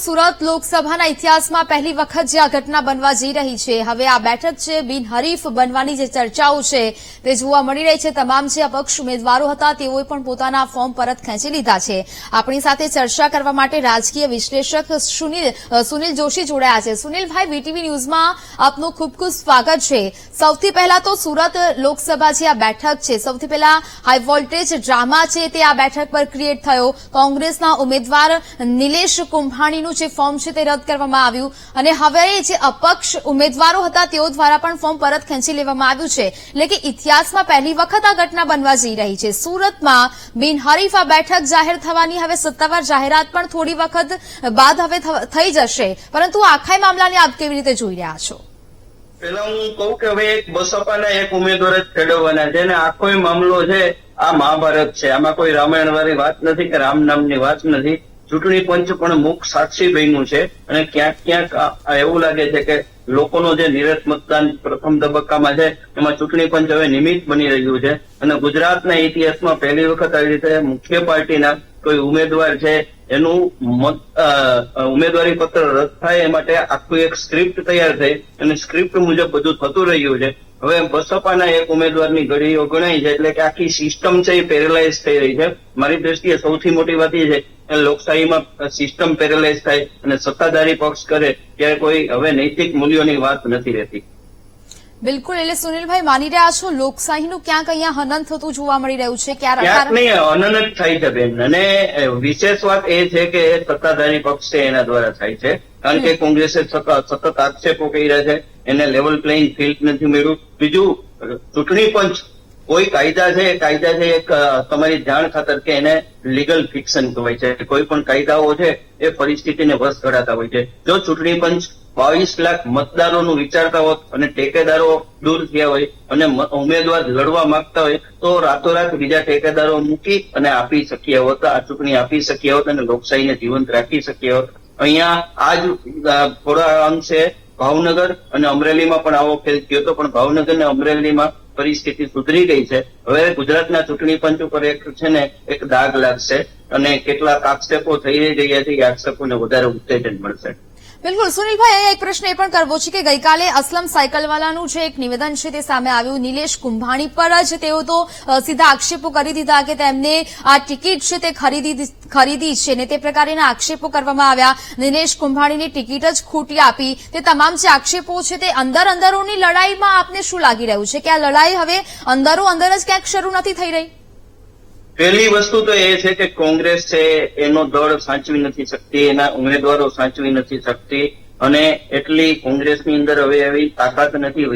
સુરત લોકસભાના ઇતિહાસમાં પહેલી વખત જે આ ઘટના બનવા જઈ રહી છે. હવે આ બેઠક છે બિનહરીફ બનવાની જે ચર્ચાઓ છે તે જોવા મળી રહી છે. તમામ જે અપક્ષ ઉમેદવારો હતા તેઓએ પણ પોતાના ફોર્મ પરત ખેંચી લીધા છે. આપણી સાથે ચર્ચા કરવા માટે રાજકીય વિશ્લેષક સુનિલ જોશી જોડાયા છે. સુનિલભાઈ, વીટીવી ન્યૂઝમાં આપનું ખૂબ ખૂબ સ્વાગત છે. સૌથી પહેલા તો સુરત લોકસભા જે આ બેઠક છે, સૌથી પહેલા હાઈ વોલ્ટેજ ડ્રામા છે તે આ બેઠક પર ક્રિએટ થયો. કોંગ્રેસના ઉમેદવાર નિલેશ કુંભાણીનું જે ફોર્મ છે તે રદ કરવામાં આવ્યું. અને હવે જે અપક્ષ ઉમેદવારો હતા, તેઓ દ્વારા પણ ફોર્મ પરત ખેંચી લેવામાં આવ્યું છે. એટલે કે ઇતિહાસમાં પહેલી વખત આ ઘટના બનવા જઈ રહી છે. સુરતમાં બિનહરીફ આ બેઠક જાહેર થવાની, હવે સત્તાવાર જાહેરાત પણ થોડી વખત બાદ હવે થઈ જશે. પરંતુ આખા મામલાને આપ કેવી રીતે જોઈ રહ્યા છો? પેલા હું કહું કે હવે એક બસપાના એક ઉમેદવાર જ ખેડવવાના છે અને આખો મામલો છે આ મહાભારત છે. આમાં કોઈ રામાયણ વાત નથી કે રામ નામની વાત નથી. ચૂંટણી પંચ પણ મુખ સાક્ષી બન્યું છે અને ક્યાંક ક્યાંક એવું લાગે છે કે લોકોનો જે નિરત મતદાન પ્રથમ તબક્કામાં છે, એમાં ચૂંટણી પંચ હવે નિમિત્ત બની રહ્યું છે. અને ગુજરાતના ઇતિહાસમાં પહેલી વખત આવી રીતે મુખ્ય પાર્ટીના કોઈ ઉમેદવાર છે, એનું ઉમેદવારી પત્ર રદ થાય એ માટે આખું એક સ્ક્રિપ્ટ તૈયાર થઈ અને સ્ક્રિપ્ટ મુજબ બધું થતું રહ્યું છે. હવે બસપાના એક ઉમેદવારની ઘડીઓ ગણાય છે એટલે કે આખી સિસ્ટમ છે એ પેરેલાઇઝ થઈ રહી છે. મારી દ્રષ્ટિએ સૌથી મોટી વાત એ છે લોકશાહીમાં સિસ્ટમ પેરેલાઇઝ થાય અને સત્તાધારી પક્ષ કરે ત્યારે કોઈ હવે નૈતિક મૂલ્યોની વાત નથી રહેતી. બિલકુલ એટલે સુનિલભાઈ માની રહ્યા છો લોકશાહીનું ક્યાંક અહીંયા હનન થતું જોવા મળી રહ્યું છે? ક્યારે ક્યાંક નહીં અનન જ થાય છે બેન. અને વિશેષ વાત એ છે કે સત્તાધારી પક્ષ છે એના દ્વારા થાય છે. કારણ કે કોંગ્રેસે સતત સતત આક્ષેપો કર્યા છે. એને લેવલ પ્લેઇંગ ફિલ્ડ નથી મળ્યું. બીજું ચૂંટણી પંચ કોઈ કાયદા છે કાયદા છે એક તમારી જાણ ખાતર કે એને લીગલ ફિક્શન કહેવાય છે. કોઈ પણ કાયદાઓ છે, એ પરિસ્થિતિને વશ ઘડાતા હોય છે. જો ચૂંટણી પંચ બાવીસ લાખ મતદારોનું વિચારતા હોત અને ટેકેદારો દૂર થયા હોય અને ઉમેદવાર લડવા માંગતા હોય, તો રાતોરાત બીજા ટેકેદારો મૂકી અને આપી શક્યા હોત, આ ચૂંટણી આપી શક્યા હોત અને લોકશાહીને જીવંત રાખી શક્યા હોત. અહીંયા આજ થોડા અંશે ભાવનગર અને અમરેલીમાં પણ આવો ફેલ થયો હતો, પણ ભાવનગર અને અમરેલીમાં પરિસ્થિતિ સુધરી ગઈ છે. હવે ગુજરાતના ચૂંટણી પંચ ઉપર એક છે ને એક દાગ લાગશે અને કેટલાક આક્ષેપો થઈ રહ્યા છે. એ આક્ષેપોને વધારે ઉત્તેજન મળશે. બિલકુલ, સુનિલભાઈ, અહીંયા એક પ્રશ્ન એ પણ કરવો છે કે ગઈકાલે અસલમ સાયકલવાલાનું જે એક નિવેદન છે તે સામે આવ્યું. નિલેશ કુંભાણી પર જ તેઓ તો સીધા આક્ષેપો કરી દીધા કે તેમને આ ટિકિટ છે તે ખરીદી ખરીદી છે ને તે પ્રકારના આક્ષેપો કરવામાં આવ્યા. નિલેશ કુંભાણીની ટિકિટ જ ખોટી આપી. તે તમામ જે આક્ષેપો છે તે અંદર અંદરોની લડાઈમાં આપને શું લાગી રહ્યું છે? કે આ લડાઈ હવે અંદરો અંદર જ ક્યાંક શરૂ નથી થઈ રહી? પહેલી વસ્તુ તો એ છે કે કોંગ્રેસ છે, એનો દળ સાચવી નથી શકતી, એના ઉમેદવારો સાચવી નથી શકતી, અને એટલી કોંગ્રેસની અંદર હવે એવી તાકાત નથી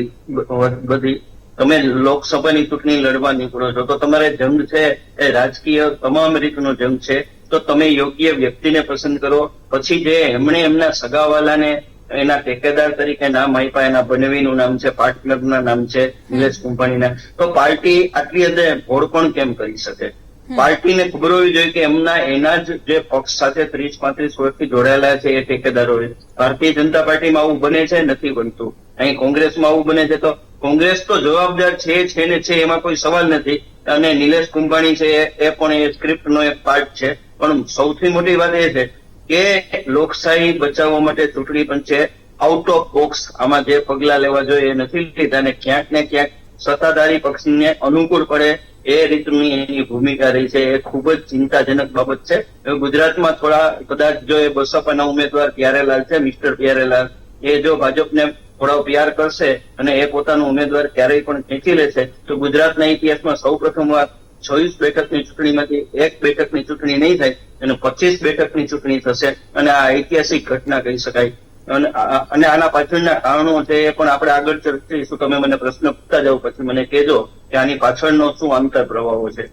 બધી. તમે લોકસભાની ચૂંટણી લડવા નીકળો છો, તો તમારે જંગ છે, એ રાજકીય તમામ રીતનો જંગ છે, તો તમે યોગ્ય વ્યક્તિને પસંદ કરો. પછી જે એમણે એમના સગાવાલાને એના ટેકેદાર તરીકે નામ આપ્યા, એના બનવીનું નામ છે પાર્ટનરના નામ છે, નિલેશ કુંભાણીના. તો પાર્ટી આટલી અંદર ભોળપણ કેમ કરી શકે? પાર્ટીને ખબર હોવી જોઈએ કે એમના એના જ જે પક્ષ સાથે ત્રીસ પાંત્રીસ વર્ષથી જોડાયેલા છે એ ઠેકેદારો ભારતીય જનતા પાર્ટીમાં આવું બને છે? નથી બનતું. અહીં કોંગ્રેસમાં આવું બને છે તો કોંગ્રેસ તો જવાબદાર છે છે ને છે એમાં કોઈ સવાલ નથી. અને નિલેશ કુંભાણી છે એ- પણ એ સ્ક્રિપ્ટનો એક પાર્ટ છે. પણ સૌથી મોટી વાત એ છે કે લોકશાહી બચાવવા માટે ચૂંટણી પંચે આઉટ ઓફ બોક્સ આમાં જે પગલા લેવા જોઈએ એ નથી લીધા અને ક્યાંક ને ક્યાંક સત્તાધારી પક્ષને અનુકૂળ પડે એ રીતની એની ભૂમિકા રહી છે, એ ખૂબ જ ચિંતાજનક બાબત છે. ગુજરાતમાં થોડા, કદાચ જો એ બસપાના ઉમેદવાર પ્યારેલાલ છે, મિસ્ટર પ્યારેલાલ, એ જો ભાજપને થોડો પ્યાર કરશે અને એ પોતાનો ઉમેદવાર ક્યારેય પણ ખેંચી લેશે, તો ગુજરાતના ઇતિહાસમાં સૌ પ્રથમવાર છવ્વીસ બેઠકની ચૂંટણીમાંથી એક બેઠકની ચૂંટણી નહીં થાય, અને પચીસ બેઠકની ચૂંટણી થશે, અને આ ઐતિહાસિક ઘટના કહી શકાય. અને આના પાછળના કારણો છે એ પણ આપણે આગળ ચર્ચીશું. તમે મને પ્રશ્ન પૂછતા જાઓ, પછી મને કહેજો. કે આની પાછળનો શું આંતર પ્રવાહો છે?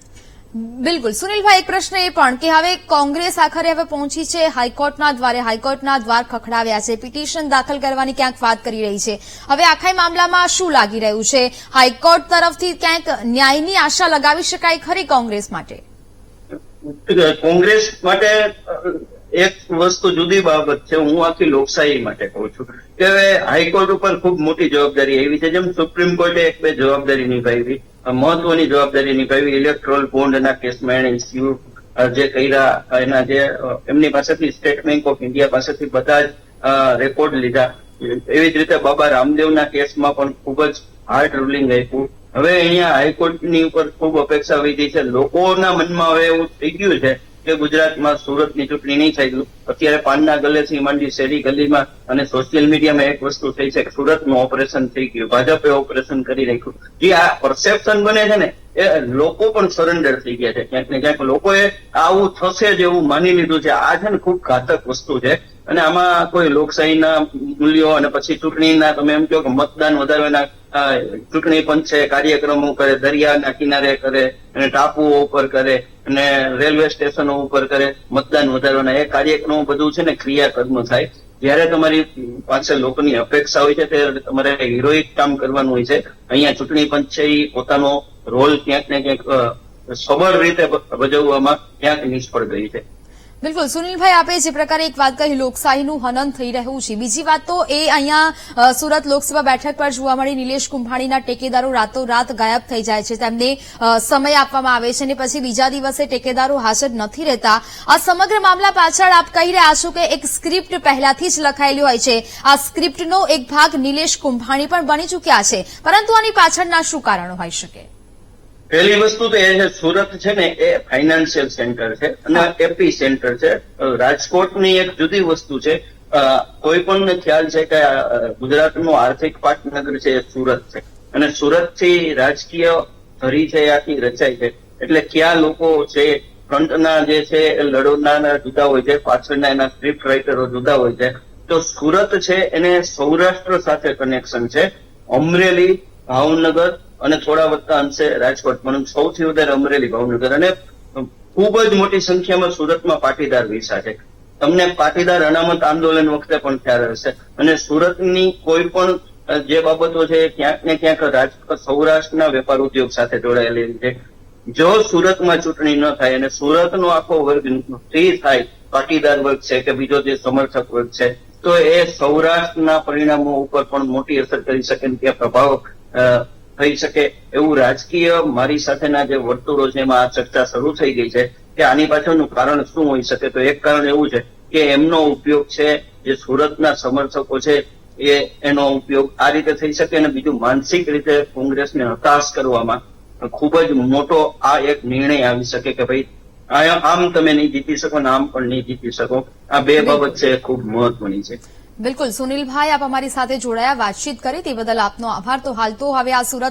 બિલકુલ. સુનિલભાઈ એક પ્રશ્ન એ પણ કે હવે કોંગ્રેસ આખરે હવે પહોંચી છે હાઈકોર્ટના દ્વારે હાઈકોર્ટના દ્વાર ખખડાવ્યા છે પિટિશન દાખલ કરવાની ક્યાંક વાત કરી રહી છે. હવે આખા મામલામાં શું લાગી રહ્યું છે? હાઈકોર્ટ તરફથી ક્યાંક ન્યાયની આશા લગાવી શકાય ખરી કોંગ્રેસ માટે? કોંગ્રેસ માટે એક વસ્તુ જુદી બાબત છે હું આખી લોકશાહી માટે કહું છું. કે હવે હાઈકોર્ટ ઉપર ખૂબ મોટી જવાબદારી એવી છે. જેમ સુપ્રીમ કોર્ટે એક બે જવાબદારી નિભાવી. મહત્વની જવાબદારી નિભાવી ઇલેક્ટ્રોલ બોન્ડના કેસમાં એણે જે કર્યા, એના જે, એમની પાસેથી સ્ટેટ બેંક ઓફ ઇન્ડિયા પાસેથી બધા જ રેકોર્ડ લીધા. એવી જ રીતે બાબા રામદેવના કેસમાં પણ ખૂબ જ હાર્ડ રૂલિંગ આપ્યું. હવે અહીંયા હાઈકોર્ટની ઉપર ખૂબ અપેક્ષા વધી છે. લોકોના મનમાં હવે એવું થઈ ગયું છે કે ગુજરાતમાં સુરતની ચૂંટણી નહીં થાય અત્યારે પાનના ગલેથી માંડી શેરી ગલીમાં અને સોશિયલ મીડિયામાં એક વસ્તુ થઈ છે કે સુરતનું ઓપરેશન થઈ ગયું. ભાજપે ઓપરેશન કરી રાખ્યું. જે આ પરસેપ્શન બને છે ને, એ લોકો પણ સરેન્ડર થઈ ગયા છે. ક્યાંક ને ક્યાંક લોકોએ આવું થશે જ એવું માની લીધું છે. આ છે ને ખૂબ ઘાતક વસ્તુ છે. અને આમાં કોઈ લોકશાહીના મૂલ્યો અને પછી ચૂંટણીના તમે એમ કહો કે મતદાન વધારવાના ચૂંટણી પંચે કાર્યક્રમો કરે, દરિયાના કિનારે કરે અને ટાપુઓ ઉપર કરે. અને રેલવે સ્ટેશનો ઉપર કરે મતદાન વધારવાના એ કાર્યક્રમો બધું છે ને ક્રિયાકર્મ થાય. જ્યારે તમારી પાસે લોકોની અપેક્ષા હોય છે, ત્યારે તમારે હિરોઇક કામ કરવાનું હોય છે. અહીંયા ચૂંટણી પંચ છે એ પોતાનો રોલ ક્યાંક ને ક્યાંક સબળ રીતે ભજવવામાં ક્યાંક નિષ્ફળ ગઈ છે. બિલકુલ, સુનિલભાઈ, આપે જે પ્રકારે એક વાત કહી, લોકશાહીનું હનન થઈ રહ્યું છે. બીજી વાત તો એ અહીંયા સુરત લોકસભા બેઠક પર જોવા મળી, નિલેશ કુંભાણીના ટેકેદારો રાતોરાત ગાયબ થઈ જાય છે. તેમને સમય આપવામાં આવે છે અને પછી બીજા દિવસે ટેકેદારો હાજર નથી રહેતા. આ સમગ્ર મામલા પાછળ આપ કહી રહ્યા છો કે એક સ્ક્રિપ્ટ પહેલાથી જ લખાયેલી હોય છે. આ સ્ક્રિપ્ટનો એક ભાગ નિલેશ કુંભાણી પણ બની ચૂક્યા છે. પરંતુ આની પાછળના શું કારણો હોઈ શકે? પહેલી વસ્તુ તો એ છે સુરત છે ને એ ફાઇનાન્શિયલ સેન્ટર છે અને એપી સેન્ટર છે. રાજકોટની એક જુદી વસ્તુ છે. કોઈ પણ ખ્યાલ છે કે ગુજરાતનું આર્થિક પાટનગર છે એ સુરત છે. અને સુરતથી રાજકીય ધરી છે આખી રચાય છે. એટલે ક્યાં લોકો છે ફ્રન્ટના જે છે એ લડોના જુદા હોય છે પાછળના એના સ્ક્રિપ્ટ રાઇટરો જુદા હોય છે. તો સુરત છે એને સૌરાષ્ટ્ર સાથે કનેક્શન છે. અમરેલી ભાવનગર અને થોડા વધતા અંશે રાજકોટ પણ સૌથી વધારે અમરેલી, ભાવનગર અને ખૂબ જ મોટી સંખ્યામાં સુરતમાં પાટીદાર વિસા છે. તમને પાટીદાર અનામત આંદોલન વખતે પણ ખ્યાલ હશે. અને સુરતની કોઈ પણ જે બાબતો છે ક્યાંક ને ક્યાંક રાજકોટ સૌરાષ્ટ્રના વેપાર ઉદ્યોગ સાથે જોડાયેલી છે જો સુરતમાં ચૂંટણી ન થાય અને સુરતનો આખો વર્ગ ફ્રી થાય, પાટીદાર વર્ગ છે કે બીજો જે સમર્થક વર્ગ છે, તો એ સૌરાષ્ટ્રના પરિણામો ઉપર પણ મોટી અસર કરી શકે ત્યાં પ્રભાવ થઈ શકે એવું રાજકીય મારી સાથેના જે વર્તુળો છે એમાં આ ચર્ચા શરૂ થઈ ગઈ છે કે આની પાછળનું કારણ શું હોઈ શકે? તો એક કારણ એવું છે કે એમનો ઉપયોગ છે જે સુરતના સમર્થકો છે એ એનો ઉપયોગ આ રીતે થઈ શકે અને બીજું માનસિક રીતે કોંગ્રેસને હતાશ કરવામાં ખૂબ જ મોટો આ એક નિર્ણય આવી શકે કે ભાઈ આમ તમે નહીં જીતી શકો ને આમ પણ નહીં જીતી શકો. આ બે બાબત છે ખૂબ મહત્વની છે. બિલકુલ સુનિલભાઈ આપ અમારી સાથે જોડાયા, વાતચીત કરી. તે બદલ આપનો આભાર. તો હાલ તો હવે આ સુરત